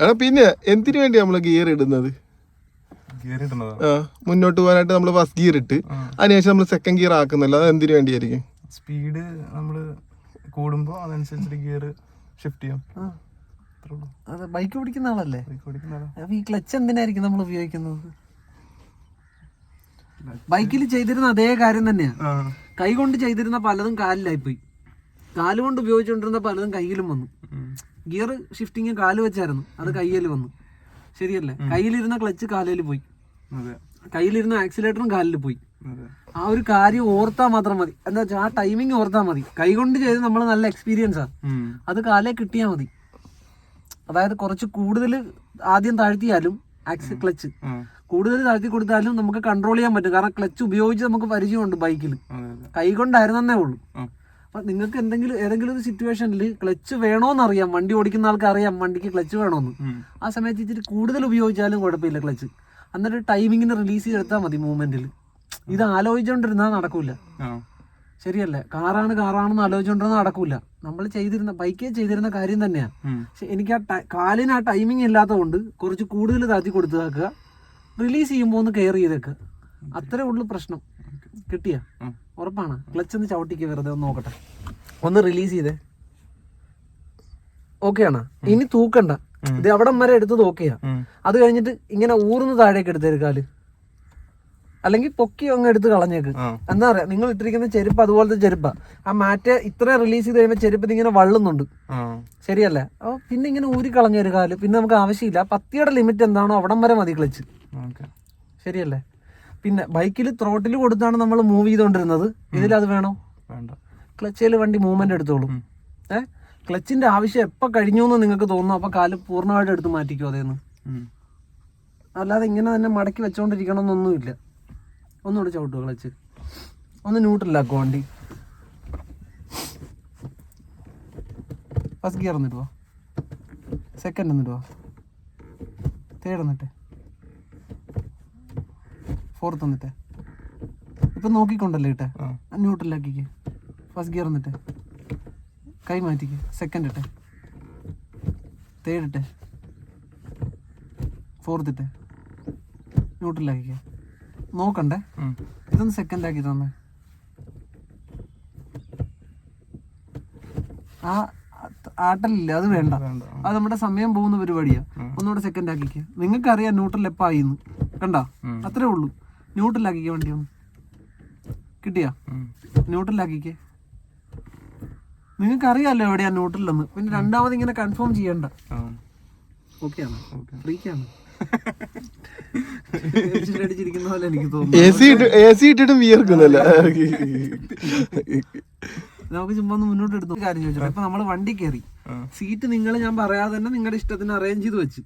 എടാ പിന്നെ എന്തിനു വേണ്ടി നമ്മൾ ഗിയർ ഇടുന്നത്? ഗിയർ ഇടുന്നതാ. മുന്നോട്ട് പോകാനായിട്ട് നമ്മൾ ഫസ്റ്റ് ഗിയർ ഇട്ട് അതിനുശേഷം നമ്മൾ സെക്കൻഡ് ഗിയർ ആക്കുന്നില്ല? അത് എന്തിനു വേണ്ടിയായിരിക്കും? സ്പീഡ് നമ്മൾ കൂടുമ്പോ അതനുസരിച്ചിട്ട് ഗിയർ ഷിഫ്റ്റ് ചെയ്യും. അതെ അത്രേ ഉള്ളൂ. അത് ബൈക്ക് ഓടിക്കുന്ന ആളല്ലേ? അപ്പൊ ഈ ക്ലച്ച് എന്തിനായിരിക്കും നമ്മൾ ഉപയോഗിക്കുന്നത്? ബൈക്കിൽ ചെയ്തിരുന്ന അതേ കാര്യം തന്നെയാ. കൈ കൊണ്ട് ചെയ്തിരുന്ന പലതും കാലിലായി പോയി കാലുകൊണ്ട് ഉപയോഗിച്ചുകൊണ്ടിരുന്ന പലതും കയ്യിലും വന്നു. ഗിയർ ഷിഫ്റ്റിങ് കാൽ വെച്ചായിരുന്നു. അത് കയ്യിൽ വന്നു. ശരിയല്ലേ? കയ്യിലിരുന്ന ക്ലച്ച് കാലിൽ പോയി. കയ്യിലിരുന്ന ആക്സിലേറ്ററും കാലിൽ പോയി. ആ ഒരു കാര്യം ഓർത്താ മാത്രം മതി. എന്താ വെച്ചാൽ ആ ടൈമിങ് ഓർത്താ മതി. കൈ കൊണ്ട് ചെയ്ത് നമ്മൾ നല്ല എക്സ്പീരിയൻസാ ആണ്. അത് കാലേ കിട്ടിയാൽ മതി. അതായത് കുറച്ച് കൂടുതൽ ആദ്യം താഴ്ത്തിയാലും ആക്സ് ക്ലച്ച് കൂടുതൽ താഴ്ത്തി കൊടുത്താലും നമുക്ക് കൺട്രോൾ ചെയ്യാൻ പറ്റും. കാരണം ക്ലച്ച് ഉപയോഗിച്ച് നമുക്ക് പരിചയമുണ്ട് ബൈക്കിൽ അതെ അതെ. കൈ കൊണ്ടായിരുന്നേ ഉള്ളൂ. അപ്പൊ നിങ്ങൾക്ക് എന്തെങ്കിലും ഏതെങ്കിലും ഒരു സിറ്റുവേഷനിൽ ക്ലച്ച് വേണോന്ന് അറിയാം വണ്ടി ഓടിക്കുന്ന ആൾക്ക് അറിയാം വണ്ടിക്ക് ക്ലച്ച് വേണോന്ന്. ആ സമയത്ത് ഇച്ചിരി കൂടുതൽ ഉപയോഗിച്ചാലും കുഴപ്പമില്ല ക്ലച്ച് എന്നിട്ട് ടൈമിങ്ങിന് റിലീസ് ചെയ്തെടുത്താൽ മതി മൂവ്മെന്റിൽ ഇത് ആലോചിച്ചുകൊണ്ടിരുന്നാൽ നടക്കൂല. ശരിയല്ലേ. കാറാണ് കാറാണെന്ന് ആലോചിച്ചുകൊണ്ടിരുന്നാൽ നടക്കൂല. നമ്മൾ ചെയ്തിരുന്ന ബൈക്കേ ചെയ്തിരുന്ന കാര്യം തന്നെയാണ് പക്ഷെ എനിക്ക് ആ കാലിന് ആ ടൈമിംഗ് ഇല്ലാത്തതുകൊണ്ട് കുറച്ച് കൂടുതൽ താത്തി കൊടുത്തേക്കുക റിലീസ് ചെയ്യുമ്പോൾ ഒന്ന് കെയർ ചെയ്തേക്കുക അത്രേ ഉള്ളൂ പ്രശ്നം. കിട്ടിയ? ഉറപ്പാണ്. ക്ലച്ച് ഒന്ന് ചവിട്ടിക്ക് വെറുതെ ഒന്ന് നോക്കട്ടെ. ഒന്ന് റിലീസ് ചെയ്തേ. ഓക്കെ ആണ്? ഇനി തൂക്കണ്ട. ഇത് അവിടം വരെ എടുത്തത് ഓക്കെയാ. അത് കഴിഞ്ഞിട്ട് ഇങ്ങനെ ഊർന്ന് താഴേക്ക് എടുത്തേക്കാൽ അല്ലെങ്കിൽ പൊക്കി അങ്ങ് എടുത്ത് കളഞ്ഞേക്ക്. എന്താ പറയാ? നിങ്ങൾ ഇട്ടിരിക്കുന്ന ചെരുപ്പ് അതുപോലത്തെ ചെരുപ്പാ. ആ മാറ്റ് ഇത്ര റിലീസ് ചെയ്ത് കഴിയുമ്പോൾ ചെരുപ്പ് ഇങ്ങനെ വള്ളുന്നുണ്ട്. ശരിയല്ലേ? അപ്പൊ പിന്നെ ഇങ്ങനെ ഊരി കളഞ്ഞൊരു കാൽ. പിന്നെ നമുക്ക് ആവശ്യമില്ല. പത്തിയുടെ ലിമിറ്റ് എന്താണോ അവിടം വരെ മതി ക്ലച്ച് ശരിയല്ലേ? പിന്നെ ബൈക്കിൽ ത്രോട്ടിൽ കൊടുത്താണ് നമ്മൾ മൂവ് ചെയ്തുകൊണ്ടിരുന്നത് ഇതിലത് വേണോ? വേണ്ട. ക്ലച്ചിൽ വണ്ടി മൂവ്മെന്റ് എടുത്തോളും. ഏ? ക്ലച്ചിന്റെ ആവശ്യം എപ്പോൾ കഴിഞ്ഞു എന്ന് നിങ്ങൾക്ക് തോന്നുന്നു? അപ്പൊ കാൽ പൂർണമായിട്ട് എടുത്ത് മാറ്റിക്കോ അതേന്ന്. അല്ലാതെ ഇങ്ങനെ തന്നെ മടക്കി വെച്ചോണ്ടിരിക്കണം എന്നൊന്നുമില്ല ഒന്നുകൂടെ ചവിട്ടുക ക്ലച്ച്? ഒന്ന് ന്യൂട്രലാക്കോ വണ്ടി? ഫസ്റ്റ് ഗിയർ എന്നിട്ട് സെക്കൻഡ് എന്നിട്ട് വാ തേർഡ് എന്നിട്ട് ഫോർത്ത് എന്നിട്ട് ഇപ്പം നോക്കിക്കൊണ്ടല്ലേ ഇട്ടെ? ന്യൂട്രൽ ന്യൂട്രലാക്കിക്ക് ഫസ്റ്റ് ഗിയർ എന്നിട്ട് കൈ മാറ്റിക്ക്. സെക്കൻഡ് ഇട്ടെ. തേർഡ് ഇട്ടെ. ഫോർത്ത് ഇട്ടെ. ന്യൂട്രലാക്കിക്ക നോക്കണ്ടേ. ഇതൊന്ന് സെക്കൻഡ് ആക്കി തന്നെ. ആ ആട്ടലില്ല അത് വേണ്ട. വേണ്ട അത് നമ്മുടെ സമയം പോകുന്ന പരിപാടിയാ. ഒന്നുകൂടെ സെക്കൻഡ് ആക്കിക്ക. നിങ്ങൾക്ക് അറിയാം ന്യൂട്രൽ എപ്പായിന്ന്. കണ്ട? അത്രേ ഉള്ളൂ. ന്യൂട്രൽ ആക്കിക്ക് വണ്ടി ഒന്ന്. കിട്ടിയാ. ന്യൂട്രൽ ആക്കിക്കേ നിങ്ങൾക്ക് അറിയാലോ എവിടെയാ ന്യൂട്രലെന്ന്. പിന്നെ രണ്ടാമത് ഇങ്ങനെ കൺഫേം ചെയ്യണ്ട. ഫ്രീക്കാണ് അടിച്ചിരിക്കുന്ന പോലെ എനിക്ക് തോന്നുന്നു. നമുക്ക് ചുമ്മാ ഒന്ന് മുന്നോട്ട് എടുത്തു കാര്യം ചോദിച്ചോ ഇപ്പൊ നമ്മൾ വണ്ടി കയറി സീറ്റ് നിങ്ങൾ ഞാൻ പറയാതെ തന്നെ നിങ്ങളുടെ ഇഷ്ടത്തിന് അറേഞ്ച് ചെയ്ത് വെച്ച്.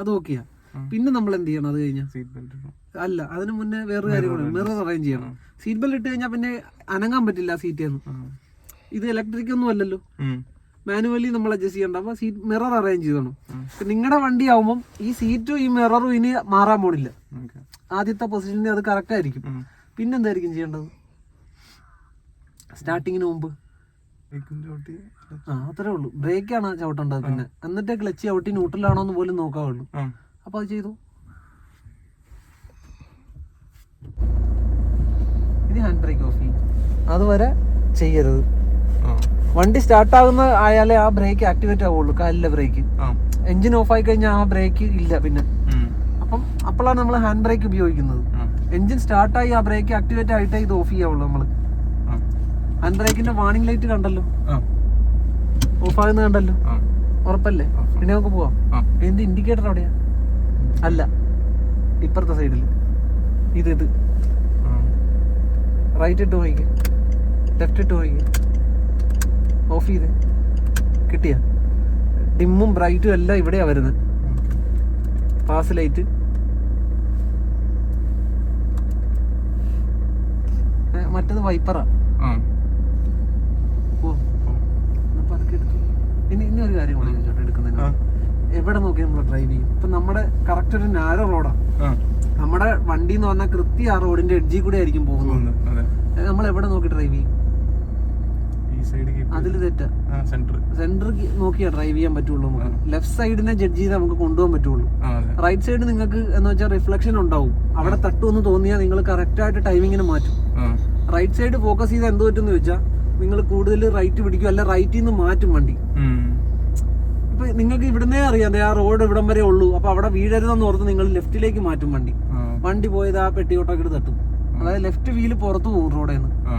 അത് ഓക്കെയാ പിന്നെ നമ്മൾ എന്ത് ചെയ്യണം? അത് കഴിഞ്ഞാൽ സീറ്റ് ബെൽറ്റ് ഇടണം. അല്ല അതിന് മുന്നേ വേറൊരു കാര്യം മിറർ അറേഞ്ച് ചെയ്യണം. സീറ്റ് ബെൽറ്റ് ഇട്ട് കഴിഞ്ഞാൽ പിന്നെ അനങ്ങാൻ പറ്റില്ല സീറ്റിൽ നിന്ന് ഇത് ഇലക്ട്രിക് ഒന്നും അല്ലല്ലോ. മാനുവലി നമ്മൾ അഡ്ജസ്റ്റ് ചെയ്യണ്ട. അപ്പൊ സീറ്റ് മിറർ അറേഞ്ച് ചെയ്യണം നിങ്ങളുടെ വണ്ടി ആവുമ്പോൾ ഈ സീറ്റും ഈ മിററും ഇനി മാറാൻ പോണില്ല. ആദ്യത്തെ പൊസിഷനിൽ അത് കറക്റ്റ് ആയിരിക്കും. പിന്നെന്തായിരിക്കും ചെയ്യേണ്ടത്? സ്റ്റാർട്ടിങ്ങിന് മുമ്പ്. ആ അത്രേ ഉള്ളൂ. ബ്രേക്കാണ് ചവിട്ടേണ്ടത് പിന്നെ. എന്നിട്ട് ക്ലച്ച് ചവിട്ടി ന്യൂട്രലാണോ എന്ന് പോലും നോക്കാവുള്ളൂ. അപ്പൊ അത് ചെയ്തു. ഹാൻഡ് ബ്രേക്ക് ഓഫ് ചെയ്യും. അതുവരെ ചെയ്യരുത്. വണ്ടി സ്റ്റാർട്ട് ആകുന്ന ആയാലേ ആ ബ്രേക്ക് ആക്ടിവേറ്റ് ആവുള്ളൂ കാലിലെ ബ്രേക്ക് എഞ്ചിൻ ഓഫ് ആയി കഴിഞ്ഞാൽ ആ ബ്രേക്ക് ഇല്ല പിന്നെ. അപ്പം അപ്പോഴാണ് നമ്മൾ ഹാൻഡ് ബ്രേക്ക് ഉപയോഗിക്കുന്നത്. എഞ്ചിൻ സ്റ്റാർട്ടായി ആ ബ്രേക്ക് ആക്ടിവേറ്റ് ആയിട്ടേ ഇത് ഓഫ് ചെയ്യാവുള്ളൂ നമ്മൾ ഹാൻഡ് ബ്രേക്കിന്റെ വാണിംഗ് ലൈറ്റ് കണ്ടല്ലോ? ഓഫ് ആകുന്ന കണ്ടല്ലോ? ഉറപ്പല്ലേ? പിന്നെ നമുക്ക് പോവാം. എന്ത് ഇതിന്റെ ഇൻഡിക്കേറ്റർ അവിടെയാ? അല്ല. ഇപ്പുറത്തെ സൈഡിൽ ഇത് ഇത്. റൈറ്റ് ഇട്ട് പോയിക്ക് ലെഫ്റ്റ് ഇട്ട് പോയിക്ക് ഓഫ് ചെയ്ത്. കിട്ടിയ. ഡിമ്മും ബ്രൈറ്റും എല്ലാം ഇവിടെയാ വരുന്നത്. പാസ് ലൈറ്റ് മറ്റത് വൈപ്പറാ ഇനി ഇനി ഒരു കാര്യം കൂടി ചോദിച്ചോട്ടെ എടുക്കുന്നതിന് എവിടെ നോക്കി നമ്മൾ ഡ്രൈവ് ചെയ്യും? ഇപ്പൊ നമ്മുടെ കറക്റ്റ് ഒരു നാരോ റോഡാ ആ. നമ്മുടെ വണ്ടി എന്ന് പറഞ്ഞാൽ കൃത്യ ആ റോഡിന്റെ എഡ്ജിൽ കൂടെ ആയിരിക്കും പോകുന്നത്. പോകുന്നു നമ്മൾ എവിടെ നോക്കി ഡ്രൈവ് ചെയ്യും? അതിൽ തെറ്റാ. സെന്റർ നോക്കിയാ ഡ്രൈവ് ചെയ്യാൻ പറ്റുള്ളൂ നമുക്ക്. ലെഫ്റ്റ് സൈഡിനെ ജഡ്ജ് ചെയ്താൽ നമുക്ക് കൊണ്ടുപോകാൻ പറ്റുള്ളൂ. റൈറ്റ് സൈഡ് നിങ്ങൾക്ക് എന്ന് വെച്ചാൽ റിഫ്ലക്ഷൻ ഉണ്ടാവും. അവിടെ തട്ടുമെന്ന് തോന്നിയാൽ നിങ്ങൾ കറക്റ്റ് ആയിട്ട് ടൈമിങ്ങിന് മാറ്റും. റൈറ്റ് സൈഡ് ഫോക്കസ് ചെയ്താൽ എന്ത് പറ്റുമെന്ന് വെച്ചാൽ നിങ്ങൾ കൂടുതൽ റൈറ്റ് പിടിക്കും അല്ല റൈറ്റിൽ നിന്ന് മാറ്റും വണ്ടി. ഇപ്പൊ നിങ്ങൾക്ക് ഇവിടുന്നേ അറിയാം ആ റോഡ് ഇവിടം വരെ ഉള്ളൂ. അപ്പൊ അവിടെ വീഴരുതെന്ന് ഓർത്ത് നിങ്ങൾ ലെഫ്റ്റിലേക്ക് മാറ്റും വണ്ടി. വണ്ടി പോയത് ആ പെട്ടിയോട്ടൊക്കെ തട്ടും. അതായത് ലെഫ്റ്റ് വീൽ പുറത്ത് പോകും റോഡിൽ നിന്ന്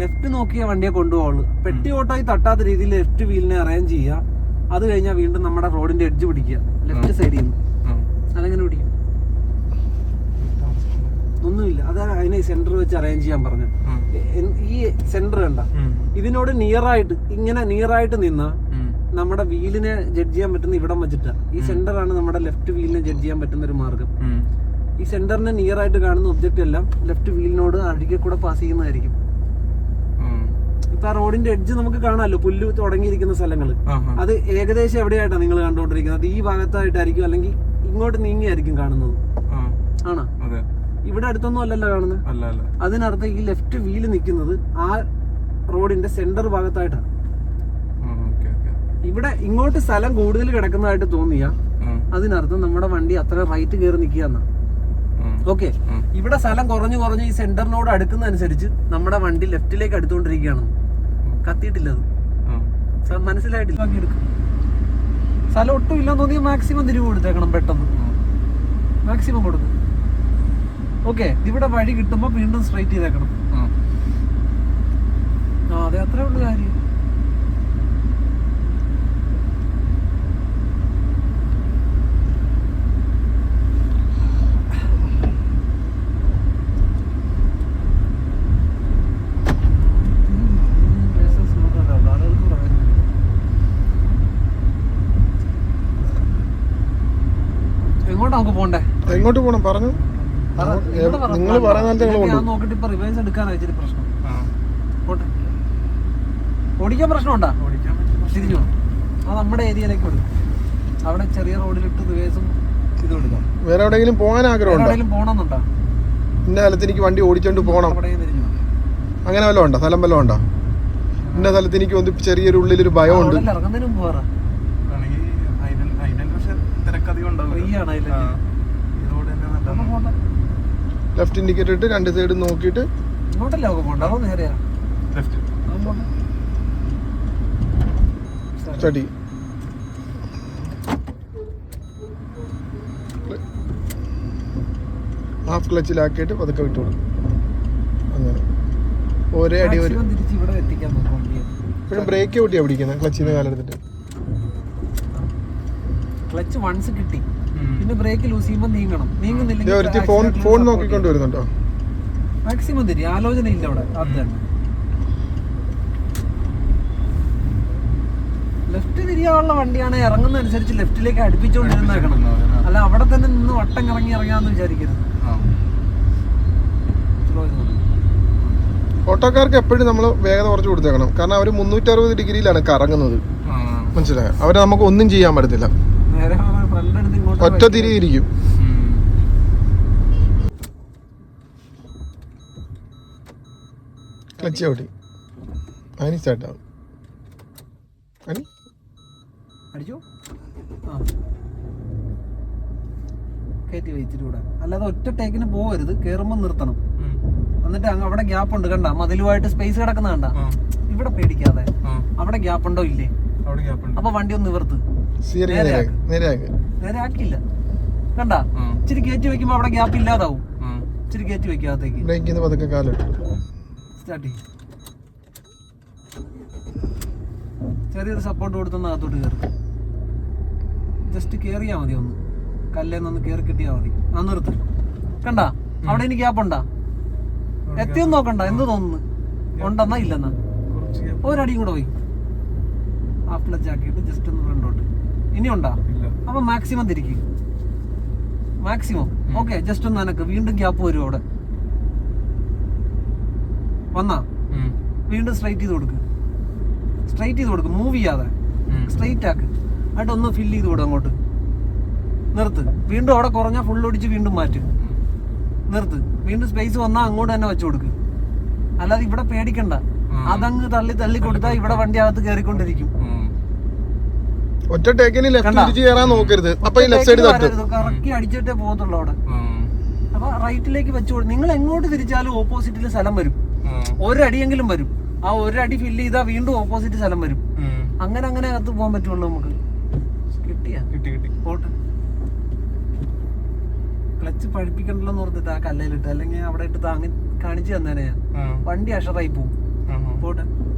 ലെഫ്റ്റ് നോക്കിയ വണ്ടിയെ കൊണ്ടുപോകുള്ളൂ പെട്ടി ഓട്ടോയിൽ തട്ടാത്ത രീതിയിൽ ലെഫ്റ്റ് വീലിനെ അറേഞ്ച് ചെയ്യുക. അത് കഴിഞ്ഞാൽ വീണ്ടും നമ്മുടെ റോഡിന്റെ എഡ്ജ് പിടിക്കുക. ലെഫ്റ്റ് സൈഡിൽ നിന്ന് അതെങ്ങനെ പിടിക്കും. ഒന്നുമില്ല. അത് അതിനെ സെന്റർ വെച്ച് അറേഞ്ച് ചെയ്യാൻ പറഞ്ഞു. ഈ സെന്റർ കണ്ട. ഇതിനോട് നിയർ ആയിട്ട് ഇങ്ങനെ നിയർ ആയിട്ട് നിന്ന. നമ്മുടെ വീലിനെ ജഡ്ജ് ചെയ്യാൻ പറ്റുന്ന ഇവിടം വെച്ചിട്ട്. ഈ സെന്റർ ആണ് നമ്മുടെ ലെഫ്റ്റ് വീലിനെ ജഡ്ജ് ചെയ്യാൻ പറ്റുന്ന ഒരു മാർഗം. ഈ സെന്ററിനെ നിയർ ആയിട്ട് കാണുന്ന ഒബ്ജക്റ്റ് എല്ലാം ലെഫ്റ്റ് വീലിനോട് അഴുകെ കൂടെ പാസ് ചെയ്യുന്നതായിരിക്കും. ഇപ്പൊ ആ റോഡിന്റെ എഡ്ജ് നമുക്ക് കാണാമല്ലോ. പുല്ല് തുടങ്ങിയിരിക്കുന്ന സ്ഥലങ്ങൾ. അത് ഏകദേശം എവിടെയായിട്ടാണ് നിങ്ങൾ കണ്ടുകൊണ്ടിരിക്കുന്നത്? ഈ ഭാഗത്തായിട്ടായിരിക്കും അല്ലെങ്കിൽ ഇങ്ങോട്ട് നീങ്ങിയായിരിക്കും കാണുന്നത്. ആണോ? ഇവിടെ അടുത്തൊന്നും അല്ലല്ലോ കാണുന്നത്. അതിനർത്ഥം ഈ ലെഫ്റ്റ് വീൽ നിൽക്കുന്നത് ആ റോഡിന്റെ സെന്റർ ഭാഗത്തായിട്ടാണ്. ഇവിടെ ഇങ്ങോട്ട് സ്ഥലം കൂടുതൽ കിടക്കുന്നതായിട്ട് തോന്നിയ അതിനർത്ഥം നമ്മുടെ വണ്ടി അത്ര റൈറ്റ് കയറി നിൽക്കുക എന്നാ. ആ. ഓക്കെ ഇവിടെ സ്ഥലം കുറഞ്ഞു കുറഞ്ഞ് ഈ സെന്ററിനോട് അടുക്കുന്നതനുസരിച്ച് നമ്മുടെ വണ്ടി ലെഫ്റ്റിലേക്ക് അടുത്തുകൊണ്ടിരിക്കുകയാണ്. കത്തിയിട്ടില്ല അത്. ആ. സാർ മനസ്സിലായിട്ടില്ല. സ്ഥലം ഒട്ടും ഇല്ലെന്ന് തോന്നിയാൽ മാക്സിമം തിരിവ് കൊടുത്തേക്കണം പെട്ടെന്ന്. മാക്സിമം കൊടുക്കും. ഓക്കെ ഇവിടെ വഴി കിട്ടുമ്പോൾ വീണ്ടും സ്ട്രൈറ്റ് ചെയ്തേക്കണം ആ. ആ അതെ അത്രേ ഉള്ളു കാര്യം എങ്ങോട്ടാ നമുക്ക് പോണ്ടേ? എങ്ങോട്ട് പോകണം പറഞ്ഞു. നിങ്ങൾ ഞാൻ നോക്കിട്ട് ഇപ്പൊ റിവേഴ്സ് എടുക്കാനാ ഇച്ചിരി പ്രശ്നം. പോട്ടെ. ഓടിക്കാൻ പ്രശ്നമുണ്ടാ. തിരിഞ്ഞു അത് നമ്മുടെ ഏരിയയിലേക്ക് വിടും. അവിടെ ചെറിയ റോഡിലിട്ട് റിവേഴ്സും ഇത് വേറെ എവിടെയെങ്കിലും പോകാൻ ആഗ്രഹമുണ്ടോ? എവിടെയെങ്കിലും പോകണമെന്നുണ്ടോ? ഇന്ന സ്ഥലത്ത് എനിക്ക് വണ്ടി ഓടിച്ചോണ്ട് പോകണം അവിടെ തിരിഞ്ഞു പോണം. അങ്ങനെ വല്ലതും ഉണ്ടോ? സ്ഥലം വല്ലതും ഉണ്ടോ? ഇന്ന സ്ഥലത്ത് എനിക്ക് ഒന്ന് ചെറിയൊരു ഉള്ളിലൊരു ഭയമുണ്ട്. ഇറങ്ങുന്നതിന് മുമ്പ് പോറാ ആണെങ്കിൽ ഐലൻഡ് ഐലൻഡ് പക്ഷെ തിരക്കധികം ഉണ്ടാവില്ല. ഫ്രീ ആണ് island. ആ. ഈ റോഡ് തന്നെ നല്ല അപ്പൊ പോട്ടെ ലെഫ്റ്റ് ഇൻഡിക്കേറ്റർ ഇട്ട് രണ്ട് സൈഡ് നോക്കിയിട്ട് ഇങ്ങോട്ടല്ലേ അതോ സ്റ്റഡി ഹാഫ് ക്ലച്ചിലാക്കിയിട്ട് പതുക്കെ വിട്ടോളും അങ്ങനെ. ഒരേ അടി ഒരു ബ്രേക്ക് കൂട്ടിയാണ് പിടിക്കുന്നത് ക്ലച്ചിന്ന് കാലെടുത്തിട്ട്. ക്ലച്ച് വൺസ് കിട്ടി. പിന്നെ ബ്രേക്ക് ലൂസ് ചെയ്യുമ്പോൾ നീങ്ങണം. നീങ്ങുന്നില്ലെങ്കിൽ ഫോൺ ഫോൺ നോക്കിക്കൊണ്ട് വരുന്നുണ്ടോ? മാക്സിമം തിരി. ആലോചന ഇല്ല അവിടെ അത് തന്നെ. ലെഫ്റ്റ് തിരിയാനുള്ള വണ്ടിയാണ് ഇറങ്ങുന്ന അനുസരിച്ച് ലെഫ്റ്റിലേക്ക് അടുപ്പിച്ചുകൊണ്ടിരുന്നേക്കണം അല്ല അവിടെ തന്നെ നിന്ന് വട്ടം കറങ്ങി ഇറങ്ങാന്ന് വിചാരിക്കരുത്. ഓട്ടോക്കാർക്ക് എപ്പോഴും നമ്മൾ വേഗത കുറച്ച് കൊടുത്തേക്കണം. കാരണം അവർ മുന്നൂറ്ററുപത് ഡിഗ്രിയിലാണ് കറങ്ങുന്നത്. മനസ്സിലായോ? അവരെ നമുക്ക് ഒന്നും ചെയ്യാൻ പറ്റത്തില്ല നേരെ ഫ്രണ്ട് എടുത്ത് ഇങ്ങോട്ട് ഒറ്റ തിരിയിരിക്കും ക്ലച്ച് ചവിട്ടി. അതിന് സ്റ്റാർട്ടാവും അടിച്ചോ? ആ. കയറ്റി വെച്ചിട്ട് കൂടെ. അല്ലാതെ ഒറ്റ ടേക്കിന് പോകരുത് കയറുമ്പോൾ നിർത്തണം. എന്നിട്ട് അങ്ങ് അവിടെ ഗ്യാപ്പ് ഉണ്ട് കണ്ട. മതിലുമായിട്ട് സ്പേസ് കിടക്കുന്ന കണ്ട. ഇവിടെ പേടിക്കാതെ. അവിടെ ഗ്യാപ്പ് ഉണ്ടോ? ഇല്ലേ. അവിടെ ഗ്യാപ്പ് ഉണ്ട്. അപ്പൊ വണ്ടി ഒന്ന് നിവർത്ത്. നേരെയാക്ക് കണ്ട? ആ. ഇച്ചിരി കയറ്റി വെക്കുമ്പോ അവിടെ ഗ്യാപ്പ് ഇല്ലാതാവും. ആ. ഇച്ചിരി കയറ്റി വെക്കാത്തേക്ക് പതുക്കെ കാലിട്ടു. സ്റ്റാർട്ട് ചെയ്യും. ചെറിയൊരു സപ്പോർട്ട് കൊടുത്തൊന്ന് അകത്തോട്ട് കയറി ജസ്റ്റ് കയറിയാ മതി ഒന്ന്. കല്ലേന്നൊന്ന് കേറി കിട്ടിയാ മതി. ആ നിർത്ത്. കണ്ട? അവിടെ ഇനി ഗ്യാപ്പ് ഉണ്ടാ? എത്തിയൊന്നും നോക്കണ്ട. എന്ത് തോന്നുന്നു? ഉണ്ടെന്നാ ഇല്ലെന്നാ? ഒരടിയും കൂടെ പോയി. ക്ലച്ച് ആക്കിയിട്ട് ജസ്റ്റ് ഒന്ന് ഫ്രണ്ടോട്ട് ഇനി ഉണ്ടോ ഇല്ല. അപ്പൊ മാക്സിമം തിരിക്കും. മാക്സിമം ഓക്കെ ജസ്റ്റ് ഒന്ന് അനക്ക്. വീണ്ടും ഗ്യാപ്പ് വരും അവിടെ. വന്നാ? വീണ്ടും സ്ട്രൈറ്റ് ചെയ്ത് കൊടുക്ക്. സ്ട്രൈറ്റ് ചെയ്ത് കൊടുക്ക്. മൂവ് ചെയ്യാതെ. സ്ട്രൈറ്റ് ആക്ക്. എന്നിട്ട് ഒന്ന് ഫില്ല് ചെയ്ത് വിടും അങ്ങോട്ട്. നിർത്ത്. വീണ്ടും അവിടെ കുറഞ്ഞാൽ ഫുൾ ഓടിച്ച് വീണ്ടും മാറ്റ്. നിർത്ത്. വീണ്ടും സ്പേസ് വന്നാൽ അങ്ങോട്ട് തന്നെ വെച്ചു കൊടുക്ക്. അല്ലാതെ ഇവിടെ പേടിക്കണ്ട. അതങ്ങ് തള്ളി തള്ളി കൊടുത്താൽ ഇവിടെ വണ്ടി അകത്ത് കയറിക്കൊണ്ടിരിക്കും ഒറ്റ ടേക്കിന് ലെഫ്റ്റ് കണ്ടാ? തിരിച്ച് കയറാൻ നോക്കരുത്. അപ്പൊ ഈ ലെഫ്റ്റ് സൈഡ് തട്ടും. കറക്കി അടിച്ചിട്ടേ പോകത്തുള്ളൂ അവിടെ. അപ്പൊ റൈറ്റിലേക്ക് വെച്ചു കൊടു- നിങ്ങൾ എങ്ങോട്ട് തിരിച്ചാലും ഓപ്പോസിറ്റിൽ സ്ഥലം വരും. ഒരടിയെങ്കിലും വരും. ആ ഒരടി ഫില്ല് ചെയ്താൽ വീണ്ടും ഓപ്പോസിറ്റ് സ്ഥലം വരും. അങ്ങനെ അങ്ങനെ അകത്ത് പോകാൻ പറ്റുള്ളൂ നമുക്ക്. കിട്ടിയ? കിട്ടി കിട്ടി. പോട്ടെ. ക്ലച്ച് പഴിപ്പിക്കണ്ടല്ലോ എന്ന് ഓർത്തിട്ട് ആ കല്ലയിലിട്ട്. അല്ലെങ്കിൽ അവിടെ ഇട്ട് താങ്ങി കാണിച്ചു തന്നേനെ ഞാൻ. വണ്ടി അഷറായി പോകും പോട്ടെ.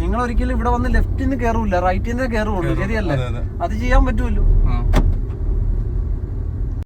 നിങ്ങൾ ഒരിക്കലും ഇവിടെ വന്ന് ലെഫ്റ്റിന് കയറൂല റൈറ്റിന് കയറുള്ളൂ ശരിയല്ലേ? അതെ, ചെയ്യാൻ പറ്റുമല്ലോ. ആ